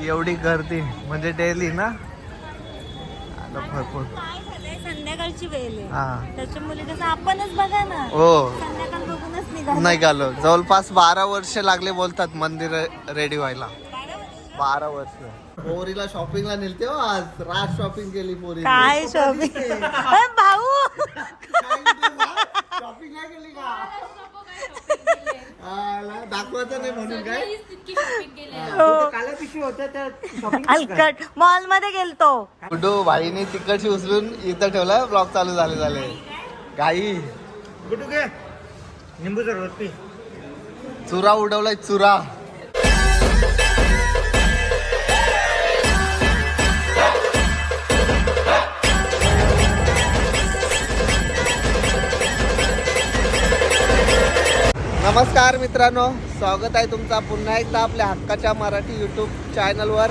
एवढी गर्दी म्हणजे डेली ना? आता भरपूर. संध्याकाळची वेळ आहे. हा. त्याच्यामुळे कसं आपणच बघा ना हो. संध्याकाळ बघूनच निघालो नाही गालो जवळपास बारा वर्ष लागले बोलतात मंदिर रेडी व्हायला. बारा वर्ष? पोरीला शॉपिंगला नेलते हो आज. राज शॉपिंग केली पोरी काय शॉपिंग भाऊ! शॉपिंग नाही केली का? आला, दाखवायचं नाही म्हणून काय? होत्या त्या shopping हलकट मॉलमध्ये गेलतो. गुड्डू भाईने तिकडची उचलून इथं ठेवलं ब्लॉग चालू झाले झाले. गाई. घे निंबू सरबत पी. चुरा उडवलाय चुरा. नमस्कार मित्रांनो स्वागत आहे तुमचा पुन्हा एकदा आपल्या हक्काच्या मराठी यूट्यूब चॅनलवर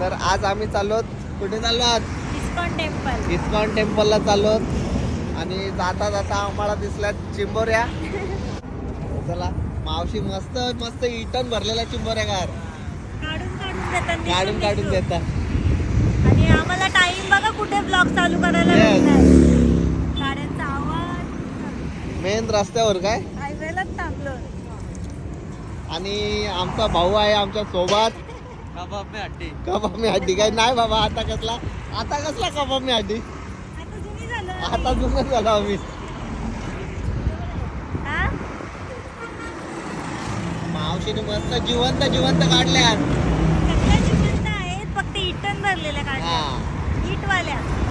तर आज आम्ही चाललो कुठे चाललो आज? ISKCON temple. इस्कॉन टेम्पलला चाललो आणि जाता जाता आम्हाला दिसल्या चिंबोऱ्या. चला मावशी मस्त मस्त इटन भरलेल्या चिंबोऱ्या गार. काढून काढून देतात आणि आम्हाला टाइम बघा कुठे ब्लॉग चालू करायला मेन रस्त्यावर काय? आणि आमचा भाऊ आहे आमच्यासोबत. कबाब में हड्डी. कबाब मी हड्डी. काय नाही बाबा आता कसला? आता कसला कबाब मी हड्डी? आता जुनी झालं. आता जुनं झालो आम्ही. हा? मावशीने मस्त जिवंत जिवंत आहेत? फक्त इटन भरलेल्या काढल्या. इटवाल्या.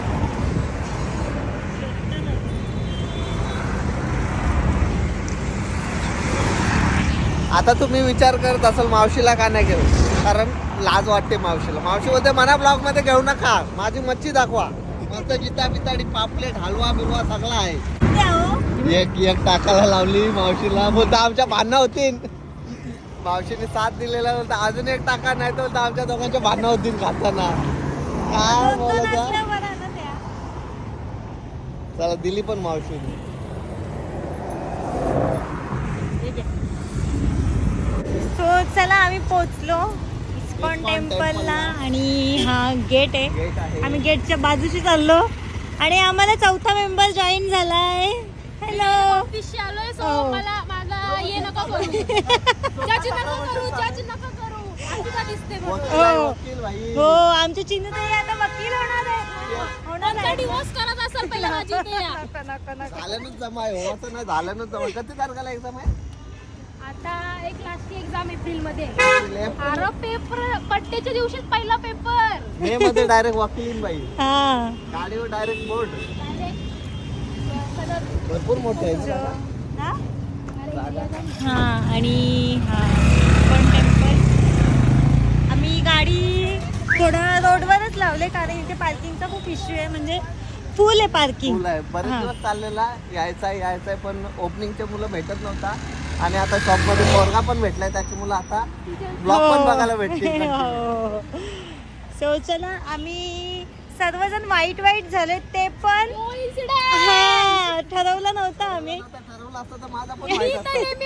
आता तुम्ही विचार करत असाल मावशीला का नाही घेऊ कारण लाज वाटते मावशीला. मावशी बोलते मना ब्लॉगमध्ये घेऊ नका. माझी मच्छी दाखवा. मस्त जिता बिताडी पापलेट हलवा बिलवा सगळा आहे. एक एक टाकायला लावली मावशीला. बोलता आमच्या भांडणं होतील. मावशीने साथ दिलेला बोलता अजून एक टाका नाही तर बोलता आमच्या दोघांच्या भांडणं होतील खाताना. काय बोलत. चला दिली पण मावशीने सो चला आम्ही पोचलो इस्कॉन टेम्पलला. आणि हा गेट आहे गेट आहे आम्ही गेटच्या बाजूशी चाललो आणि आम्हाला चौथा मेंबर जॉईन झालाय हॅलो ऑफिसशी आलोय सो हो. मला मला ये नका करू ज्याची नका करू ज्याची नका करू अजिबात दिसते म्हणून. वकील आहे, हो. हो आमचे चिन्ह ताई आता वकील होणार आहे होणार आहे. झाल्यानंच जमा आहे हो असं नाही झाल्यानंच जमा आहे. किती तारखेला एक्झाम आहे आता एक लास्टची एक्झाम एप्रिलमध्ये. April. अरे पेपर पट्टेच्या दिवशीच पहिला पेपर मे मध्ये डायरेक्ट वकील बाई. हा. गाडीवर डायरेक्ट बोर्ड भरपूर मोठे आहे हा? हा आणि हा. इस्कॉन टेम्पल आम्ही गाडी थोडा रोडवरच लावले कारण इथे पार्किंगचा खूप इश्यू आहे. म्हणजे फुल आहे पार्किंग फुल आहे. बरेच हा. दिवस चाललेला यायचा यायचा पण ओपनिंगचे मुलं भेटत नव्हता. आणि आता शॉपमध्ये पोरगा पण भेटलाय त्याची मुलं आता ब्लॉग पण बघायला भेटतील सो चला आम्ही सर्वजण वाईट वाईट झाले ते पण. हा ठरवलं नव्हतं आम्ही. आता ठरवलं असतं तर माझा पण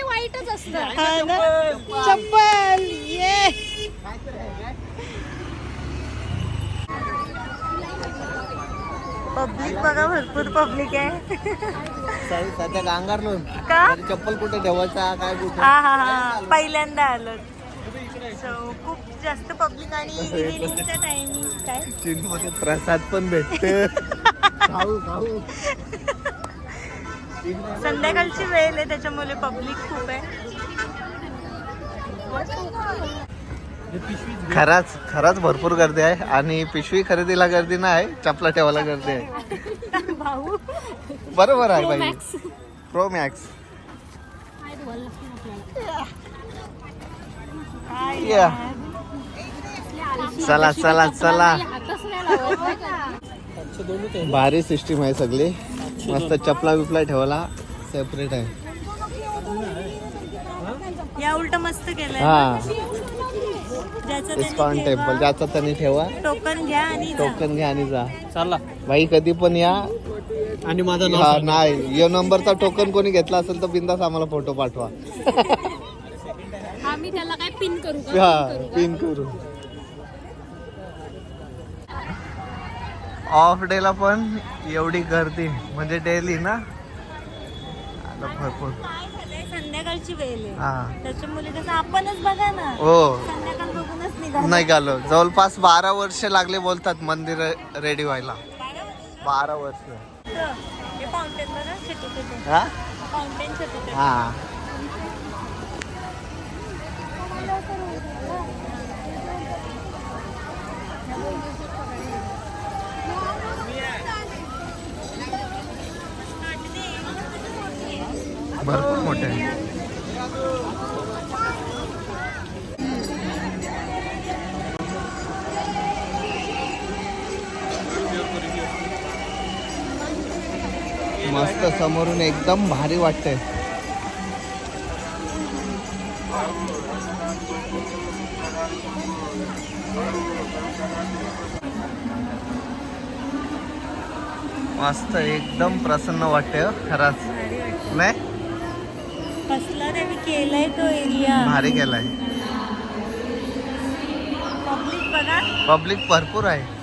वाईटच हा ना? चप्पल. ये काहीतरी आहे काय? पब्लिक बघा भरपूर पब्लिक आहे. सध्या- गांगारलो का? चप्पल कुठे ठेवायचा काय कुठे? हा हा हा. पहिल्यांदा आलो. सो खूप जास्त पब्लिक आणि इव्हिनिंगचा काय? प्रसाद पण भेटते खाऊ खाऊ. संध्याकाळची वेळ आहे त्याच्यामुळे पब्लिक खूप आहे. खराच खराच भरपूर गर्दी आहे आणि पिशवी खरेदीला गर्दी नाही चपला ठेवायला गर्दी आहे. बरोबर आहे बाई. Pro max. चला चला चला? भारी सिस्टीम आहे सगळी. मस्त चपला बिपला ठेवायला सेपरेट आहे. या उलट मस्त केलंय. हा. इस्कॉन टेम्पल ज्याचा त्यांनी ठेवा. टोकन घ्या आणि टोकन घ्या आणि जा. चला बाई कधी पण या. आणि माझा नाही. यो नंबरचा टोकन कोणी घेतला असेल तर बिंदास आम्हाला फोटो पाठवा. आम्ही त्याला काय पिन करू हा पिन करू ऑफ डेला पण एवढी गर्दी. म्हणजे डेली ना? आलं भरपूर. संध्याकाळची वेळ आहे. हा. त्याच्यामुळे कसं आपणच बघा ना. हो. संध्याकाळ निघालो नाही गालो जवळपास बारा वर्ष लागले बोलतात मंदिर रेडी व्हायला. बारा वर्ष? हे हा? हा. भरपूर मोठे. मस्त समोरून एकदम भारी वाटतंय. मस्त एकदम प्रसन्न वाटतंय हो, खरंच. वाटतं. नाही? कसला त्यांनी केलाय तो एरिया. भारी केलाय. पब्लिक बघा. पब्लिक भरपूर आहे.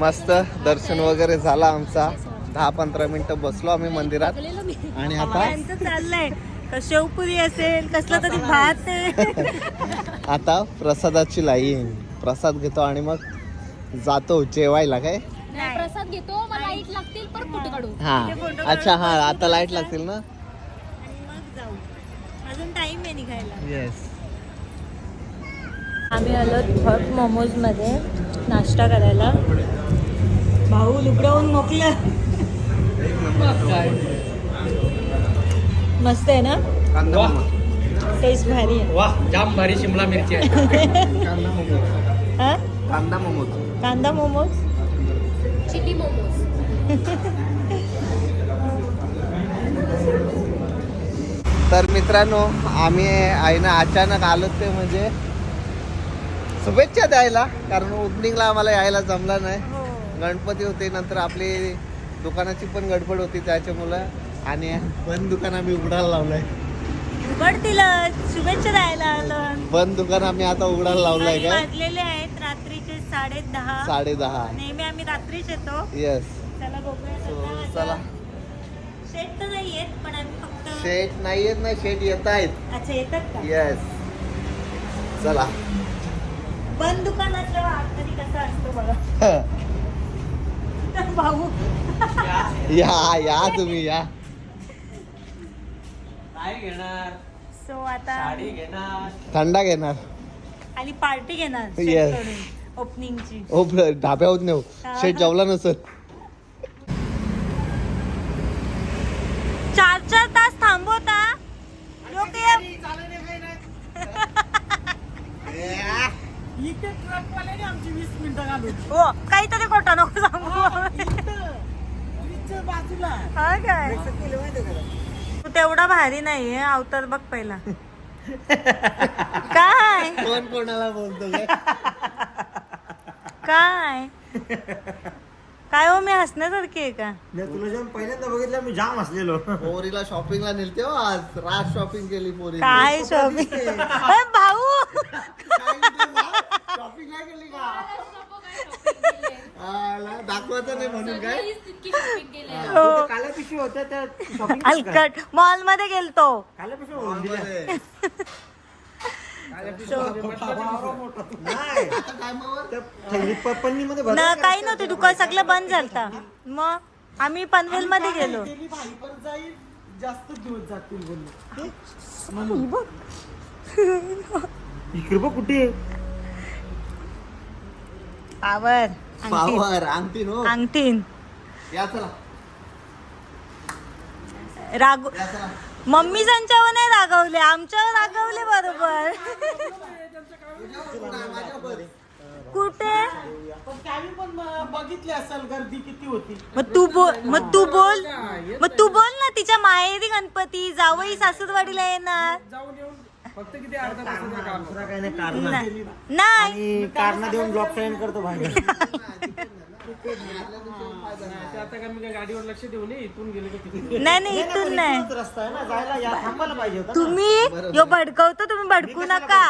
मस्त दर्शन वगैरे झाला आमचा. दहा पंधरा मिनिटं बसलो आम्ही मंदिरात. आणि आता चाललंय. का शेवपुरी असेल कसला तरी भात आता प्रसादाची लाईन प्रसाद घेतो आणि मग जातो जेवायला काय? नाही प्रसाद घेतो. मला लाइट लागतील पर फोटो काढू. हा. अच्छा हा आता लाइट लागतील ना? आणि मग जाऊ. अजून टाइम आहे निघायला. येस आम्ही आलो थक मोमोजमध्ये नाश्ता करायला. भाऊ लुगडवून मोकलं. मस्त आहे ना? कांदा वाह. मोमोज. टेस्ट भारी आहे. वाह जाम भारी शिमला मिरची आहे. कांदा मोमोज हा? कांदा मोमोज कांदा मोमोज? चिली मोमोज. तर मित्रांनो आम्ही आहे ना अचानक आलो ते म्हणजे शुभेच्छा द्यायला कारण ओपनिंगला आम्हाला यायला जमला नाही. हो. गणपती होते नंतर आपली दुकानाची पण गडबड होती त्याच्यामुळं. आणि बंद दुकान आम्ही उघडायला लावलंय. शुभेच्छा द्यायला आलं बंद दुकान आम्ही आता उघडायला लावलंय काय वाजलेले आहेत रात्रीचे साडे दहा साडे दहा नेहमी आम्ही रात्रीच येतो. येस चला शेट तर नाही येत पण आम्ही फक्त शेट नाही येत ना शेट येत आहेत. अच्छा येतात का? येस चला. बंद दुकानाच्या आतमध्ये कसं असतो बघा. भाऊ. या या तुम्ही या. काय घेणार? सो आता साडी घेणार? थंडा घेणार. आणि पार्टी घेणार Yes. ओपनिंगची हो ब- ढाब्यावर नेऊ शेट जेवला नसत चार चार तास थांबवता लोक इथे ट्रकवाल्याने आमची वीस मिनिटं घालून हो काहीतरी खोटं नको सांगू बाजूला. हा काय? तू तेवढा भारी नाहीये अवतार बघ पहिला. काय? कोण कोणाला बोलतो काय? काय हो मी हसण्यासारखी आहे का? तुला जेव्हा पहिल्यांदा बघितलं मी जाम हसलेलो. पोरीला शॉपिंगला नेलते हो आज. राज शॉपिंग केली पोरी काय शॉपिंग भाऊ! शॉपिंग नाही केली का? दाखवायचं नाही म्हणून काय? इतकी शॉपिंग केली. हो. पिशवी होत्या त्या मॉलमध्ये गेलतो. पिशवी होऊन दिल्या त्या ना काही नव्हते. दुकान सगळं बंद झालं मग आम्ही पनवेल मध्ये गेलो. जाईल. जास्त दिवस जातील बोलले. इकडे बघ कुठे. पावर अंगठीन पावर अंगठी नो. अंगठीन या चला. राग या चला. मम्मी त्यांच्यावर नाही रागवले आमच्यावर रागवले बरोबर. कुठे? पण त्यावेळी पण बघितली असेल गर्दी किती होती मग तू बोल मग तू बोल. मग तू बोल ना तिच्या माहेरी गणपती जावई सासूरवाडीला येणार. दुसरा काही नाही कारण नाही. नाही. आणि कारण देऊन ब्लॉक साईन करतो भाई नाही नाही इथून नाही. रस्ता आहे ना जायला या थांबायला पाहिजे होता ना. तुम्ही यो भडकवतो तुम्ही भडकू नका.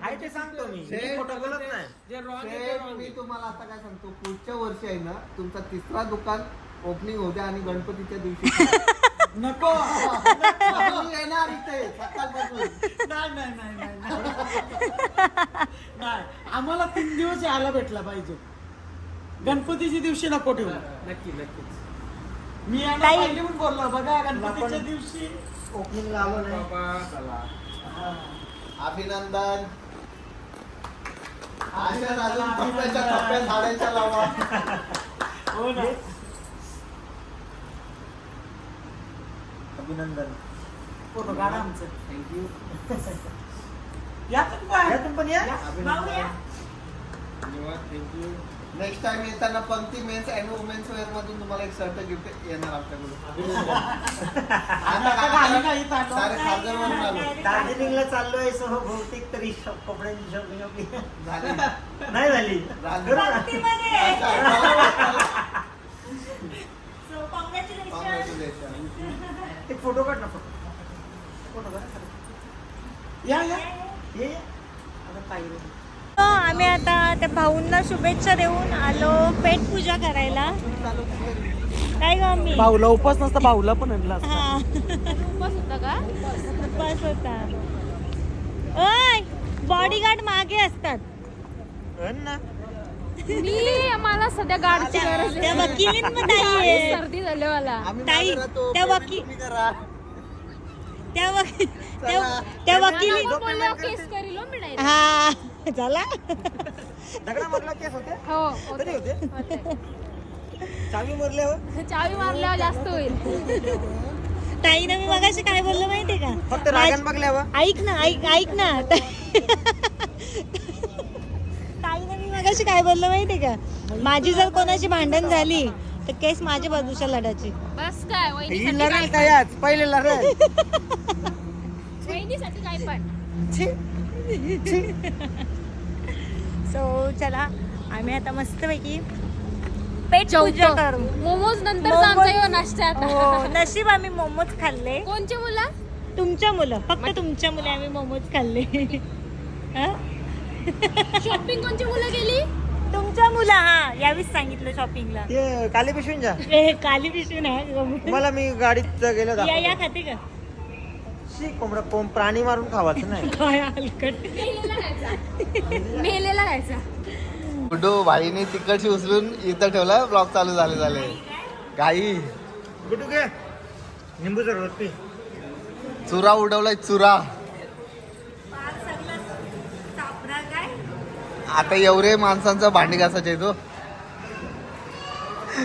आहे ते सांगतो मी. मी खोटं बोलत नाही. शेठ, मी तुम्हाला आता काय सांगतो पुढच्या वर्षी आहे ना तुमचा तिसरा दुकान ओपनिंग होते आणि गणपतीच्या दिवशी. नको. मी येणार इथे सकाळपासून. नाही नाही नाही नाही, नाही. नाही आम्हाला तीन दिवस यायला भेटला पाहिजे. गणपतीच्या दिवशी नको ठेवू. नक्की नक्की. मी यांना ताई. पहिले पण बोललो बघा गणपतीच्या दिवशी. ओपनिंगला आलो नाही. अभिनंदन. अशाच अजून कप्प्याच्या कप्प्या झाडायच्या लावा हो ना. अभिनंदन. फोटो काढा आमचं. थँक्यू या पण. या नेक्स्ट टाइम येताना Pankti mens and womens wear मधून तुम्हाला एक शर्ट गिफ्ट येणार आपल्याकडून. दार्जिलिंगला चाललोय सह बहुतेक तरी शॉप कपड्यांची शॉपिंग नाही झाली झाली. भक्तीमध्ये. अच्छा, मला वाटलं. So, congratulations. Congratulations. एक फोटो काढ ना फोटो. फोटो काढ या या. ये. आता ताई हो, आम्ही आता त्या भाऊंना शुभेच्छा देऊन आलो पेट पूजा करायला. काय ग मी भाऊला उपास नसता भाऊला पण आणला असता. हा. उपवास होता का? बस होता. ओय बॉडीगार्ड मागे असतात. अन ना. मला सध्या गाडची गरज त्या आहे. वकीलीन पण ताई आहे. सर्दी झाली मला आम्ही ताई, मागे राहतो, त्या payment वकी- तुम्ही करा. त्या वकी- त्या वकिली बोलल्यावर केस करील हो मी direct. हा झाला दगडामधला केस होते हो तरी होते. होते. चावी मरल्यावर चावी मारल्यावर जास्त होईल ताईनं मी मगाशी काय बोललो माहितीये का फक्त रागण बघल्यावर ऐक ना ऐक ऐक ना ताईनं मी मगाशी काय बोललो माहितीये का माझी जर कोणाची भांडण झाली तर केस माझ्या बाजूच्या लढाची. बस काय ही वहिनीसाठी काय पहिले लढाई. वहिनीसाठी काय पण. सो चला आम्ही आता मस्तपैकी पेट पूजा करू. मोमोज नंतर मोमोज- आमचा येऊ नाश्ता आता. हो नशीब आम्ही मोमोज खाल्ले. कोणचे मुलं? तुमच्या मुलं फक्त तुमच्या मुले आम्ही मोमोज खाल्ले. हा? शॉपिंग कोणची मुलं गेली? मुलं हा यावीच सांगितलं शॉपिंगला ते काली पिशवींच्या ए, काली पिशवी नाही मला? मी गाडीत गेलो या या. खाते का? शी कोंबडा कोंब प्राणी मारून खावायचं नाही. काय हलकट. मेलेला गुड्डू भाईने तिकडची उचलून इथं ठेवला ब्लॉग चालू झाले झाले. गाई. गुटू घे. निंबू सरबत पी चुरा उडवलाय चुरा. आता एवढे माणसांचं भांडी घासायचे तो.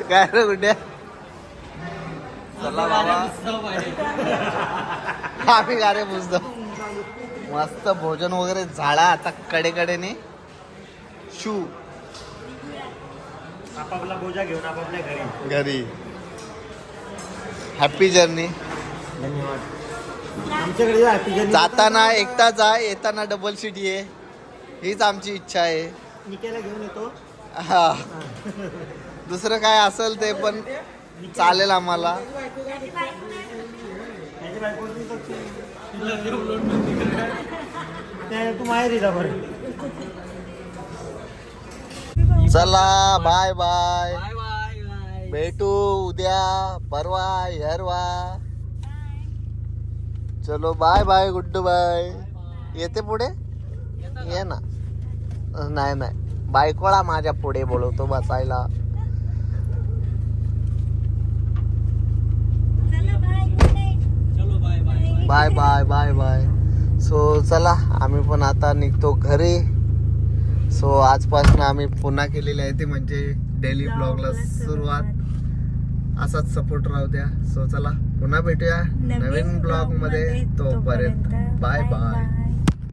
काय रे गुड्ड्या चला बाबा. आम्ही गारे बुजतो मस्त भोजन वगैरे झाला आता कडेकडेने. शू. आपापला बोजा घेऊन आपापल्या घरी. घरी. हॅपी जर्नी धन्यवाद. आमच्याकडे हॅपी जर्नी जाताना एकटा जा येताना डबल सीट ये. हीच आमची इच्छा आहे. निकेला घेऊन येतो. हा. दुसरं काय असेल ते पण चालेल आम्हाला. तू माहेरी जा बरं. चला बाय बाय भेटू उद्या परवा हरवा चलो बाय बाय गुड्डू बाय. येते पुढे? ये ना. नाही नाही. बायकोळा माझ्या पुढे बोलवतो बसायला. Bye bye bye bye so चला आम्ही पण आता निघतो घरी. सो आजपासून आम्ही पुन्हा केलेली आहे ते म्हणजे डेली ब्लॉगला सुरुवात. असाच सपोर्ट राहू द्या. सो चला पुन्हा भेटूया नवीन ब्लॉगमध्ये तोपर्यंत. Bye bye